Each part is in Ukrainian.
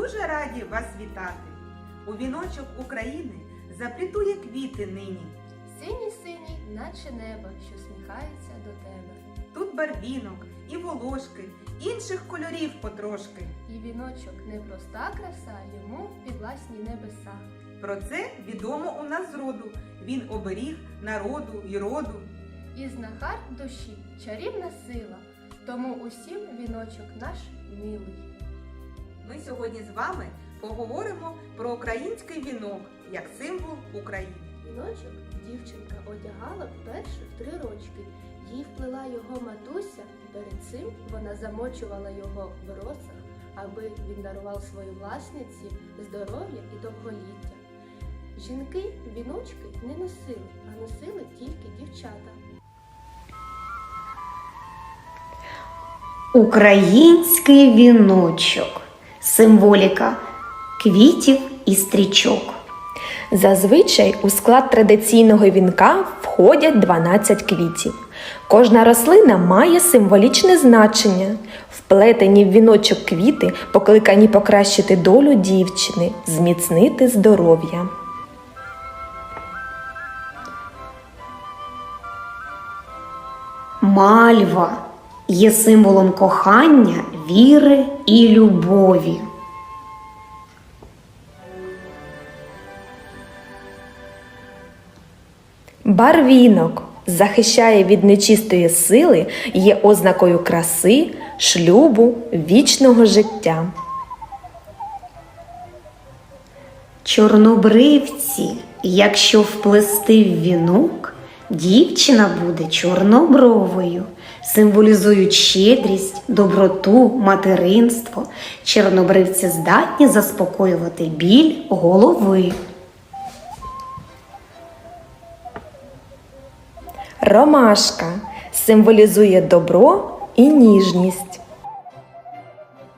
дуже раді вас вітати. У віночок України заплітує квіти нині. Синій синій, наче небо, що сміхається до тебе. Тут барвінок і волошки, інших кольорів потрошки. І віночок не проста краса, йому підвласні небеса. Про це відомо у нас зроду. Він оберіг народу і роду. І знахар душі чарівна сила, тому усім віночок наш милий. Ми сьогодні з вами поговоримо про український вінок як символ України. Віночок дівчинка одягала вперше в три рочки. Їй вплела його матуся. Перед цим вона замочувала його в росах, аби він дарував своїй власниці здоров'я і довголіття. Жінки віночки не носили, а носили тільки дівчата. Український віночок. Символіка квітів і стрічок. Зазвичай у склад традиційного вінка входять 12 квітів. Кожна рослина має символічне значення. Вплетені в віночок квіти покликані покращити долю дівчини, зміцнити здоров'я. Мальва є символом кохання, віри і любові. Барвінок захищає від нечистої сили, є ознакою краси, шлюбу, вічного життя. Чорнобривці, якщо вплести в вінок, дівчина буде чорнобровою, символізують щедрість, доброту, материнство. Чорнобривці здатні заспокоювати біль голови. Ромашка символізує добро і ніжність.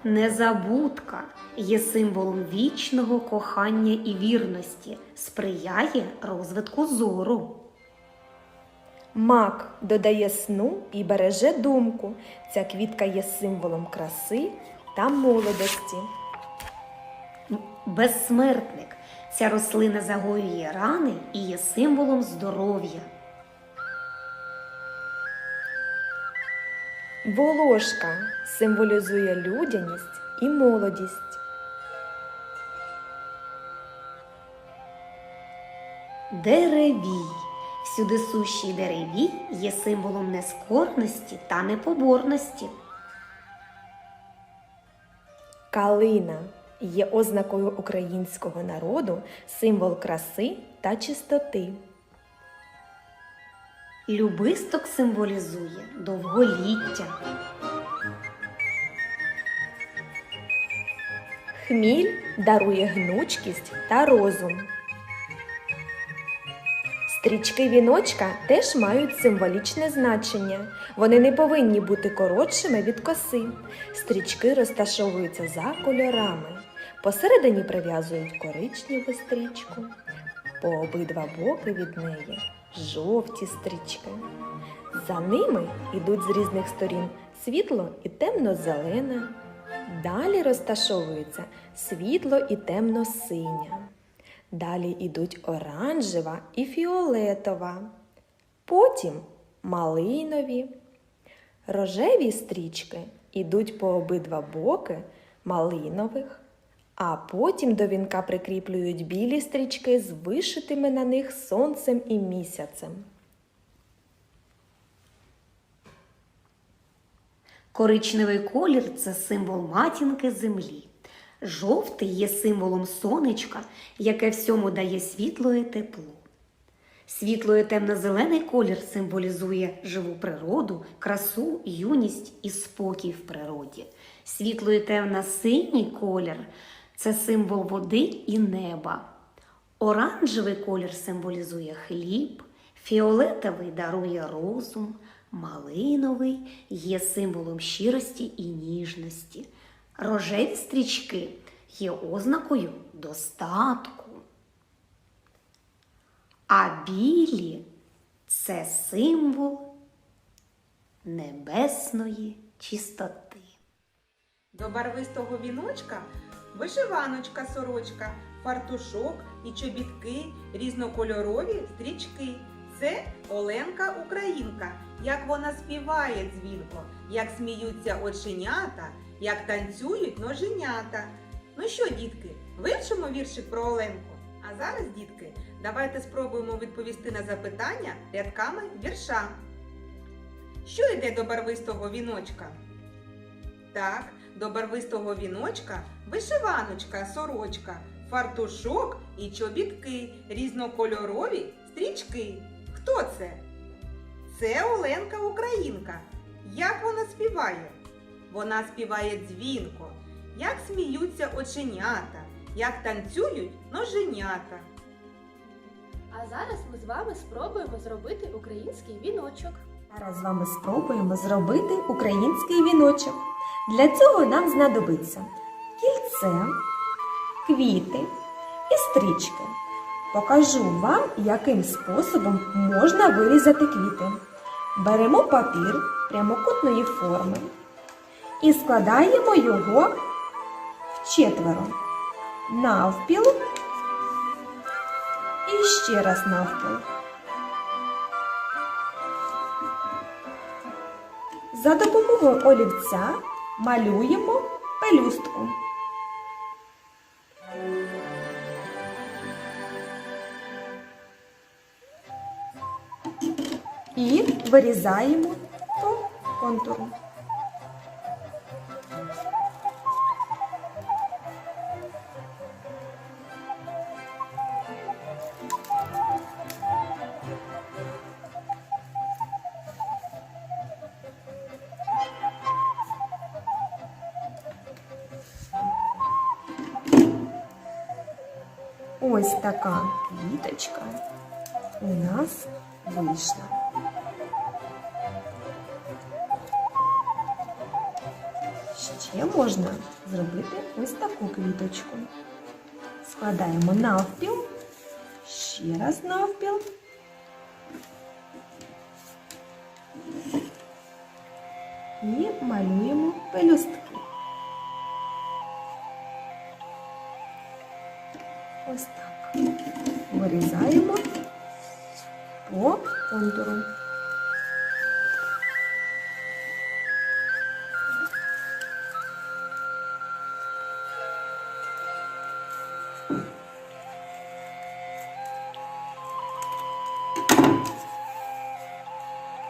Незабудка є символом вічного кохання і вірності, сприяє розвитку зору. Мак додає сну і береже думку. Ця квітка є символом краси та молодості. Безсмертник. Ця рослина загоює рани і є символом здоров'я. Волошка символізує людяність і молодість. Деревій. Всюди сущий деревій є символом нескорності та непоборності. Калина є ознакою українського народу, символ краси та чистоти. Любисток символізує довголіття. Хміль дарує гнучкість та розум. Стрічки віночка теж мають символічне значення. Вони не повинні бути коротшими від коси. Стрічки розташовуються за кольорами. Посередині прив'язують коричневу стрічку. По обидва боки від неї жовті стрічки. За ними йдуть з різних сторін світло і темно-зелена. Далі розташовується світло і темно-синя. Далі йдуть оранжева і фіолетова. Потім малинові. Рожеві стрічки йдуть по обидва боки малинових, а потім до вінка прикріплюють білі стрічки з вишитими на них сонцем і місяцем. Коричневий колір це символ матінки землі. Жовтий є символом сонечка, яке всьому дає світло і тепло. Світло і темно-зелений колір символізує живу природу, красу, юність і спокій в природі. Світло і темно-синій колір це символ води і неба. Оранжевий колір символізує хліб, фіолетовий дарує розум, малиновий є символом щирості і ніжності. Рожеві стрічки є ознакою достатку. А білі це символ небесної чистоти. До барвистого віночка вишиваночка сорочка, фартушок і чобітки, різнокольорові стрічки. Це Оленка Українка. Як вона співає дзвінко, як сміються оченята, як танцюють ноженята. Ну що, дітки, вивчимо віршик про Оленку? А зараз, дітки, давайте спробуємо відповісти на запитання рядками вірша. Що йде до барвистого віночка? Так, до барвистого віночка вишиваночка, сорочка, фартушок і чобітки, різнокольорові стрічки. Хто це? Це Оленка Українка. Як вона співає? Вона співає дзвінко, як сміються оченята, як танцюють ноженята. А зараз ми з вами спробуємо зробити український віночок. Зараз з вами спробуємо зробити український віночок. Для цього нам знадобиться кільце, квіти і стрічки. Покажу вам, яким способом можна вирізати квіти. Беремо папір прямокутної форми і складаємо його вчетверо навпіл і ще раз навпіл. За допомогою олівця малюємо пелюстку. І вирізаємо по контуру. Ось така квіточка у нас вийшла. Ще можна зробити ось таку квіточку. Складаємо навпіл, ще раз навпіл. І малюємо пелюстки. Вирізаємо по контуру.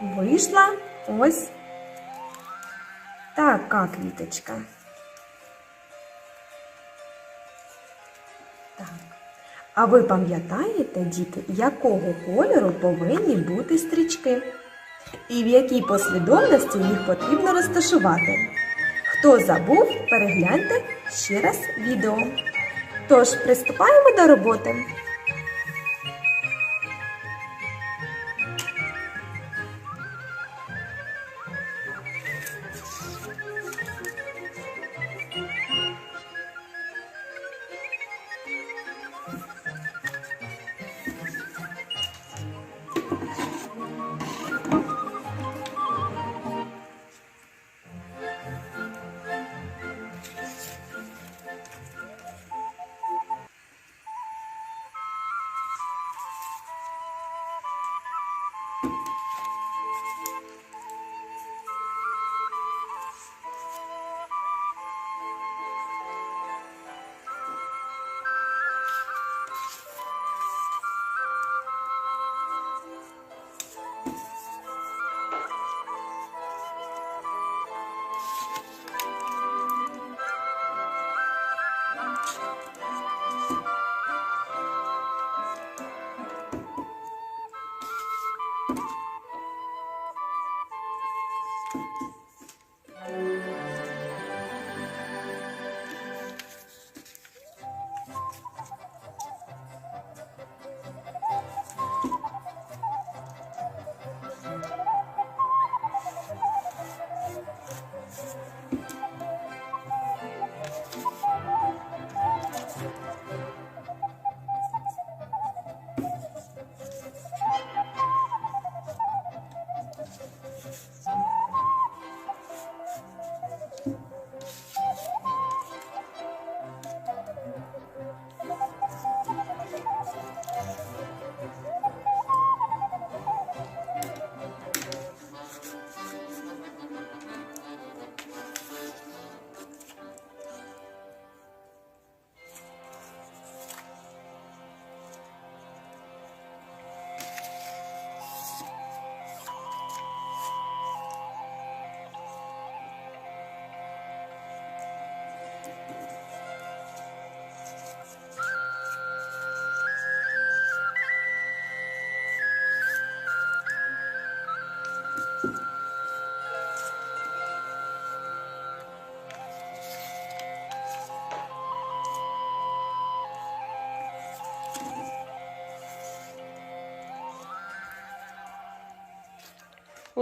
Вийшла ось така квіточка. А ви пам'ятаєте, діти, якого кольору повинні бути стрічки? І в якій послідовності їх потрібно розташувати? Хто забув, перегляньте ще раз відео. Тож, приступаємо до роботи.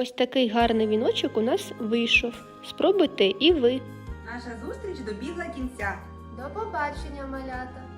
Ось такий гарний віночок у нас вийшов. Спробуйте і ви. Наша зустріч добігла кінця. До побачення, малята!